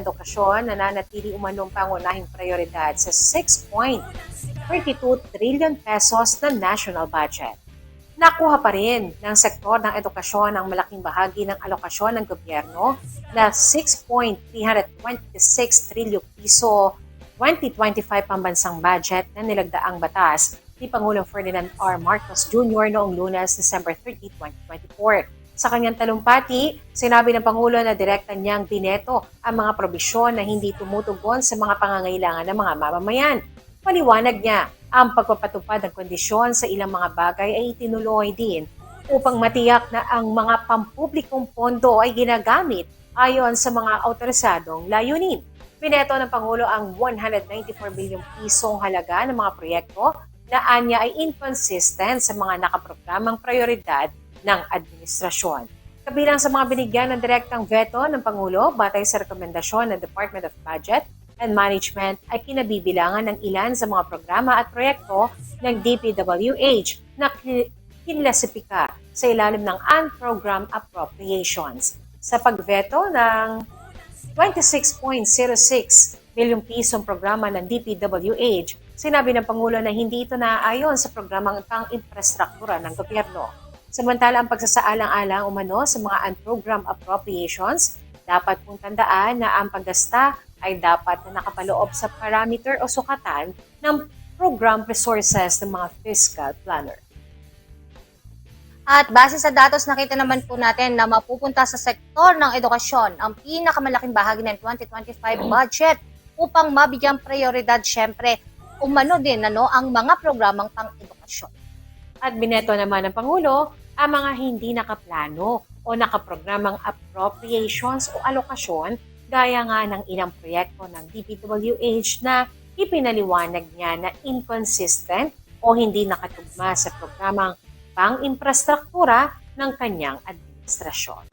edukasyon nananatili umanong pangunahing prioridad sa 6.32 trillion pesos na national budget. Nakuha pa rin ng sektor ng edukasyon ang malaking bahagi ng alokasyon ng gobyerno na 6.326 trilyon piso 2025 pambansang budget na nilagdaang batas ni Pangulong Ferdinand R. Marcos Jr. noong lunes, December 30, 2024. Sa kanyang talumpati, sinabi ng Pangulo na direkta niyang bineto ang mga probisyon na hindi tumutugon sa mga pangangailangan ng mga mamamayan. Paliwanag niya, ang pagpapatupad ng kondisyon sa ilang mga bagay ay itinuloy din upang matiyak na ang mga pampublikong pondo ay ginagamit ayon sa mga autorisadong layunin. Bineto ng Pangulo ang 194 bilyong pisong halaga ng mga proyekto na anya ay inconsistent sa mga nakaprogramang prioridad ng administrasyon. Kabilang sa mga binigyan ng direktang veto ng Pangulo batay sa rekomendasyon ng Department of Budget and Management ay kinabibilangan ng ilan sa mga programa at proyekto ng DPWH na ki- kinlasipika sa ilalim ng Unprogrammed Appropriations. Sa pagveto ng 26.06 bilyong pisong programa ng DPWH, sinabi ng Pangulo na hindi ito naaayon sa programang pang-infrastruktura ng gobyerno. Samantala, ang pagsasaalang-alang umano sa mga unprogrammed appropriations, dapat pong tandaan na ang paggasta ay dapat na nakapaloob sa parameter o sukatan ng program resources ng mga fiscal planner. At base sa datos, nakita naman po natin na mapupunta sa sektor ng edukasyon ang pinakamalaking bahagi ng 2025 budget upang mabigyang prioridad syempre umano din ano, ang mga programang pang-edukasyon. At bineto naman ng Pangulo ang mga hindi nakaplano o nakaprogramang appropriations o alokasyon gaya nga ng ilang proyekto ng DPWH na ipinaliwanag niya na inconsistent o hindi nakatugma sa programang pang-infrastruktura ng kanyang administrasyon.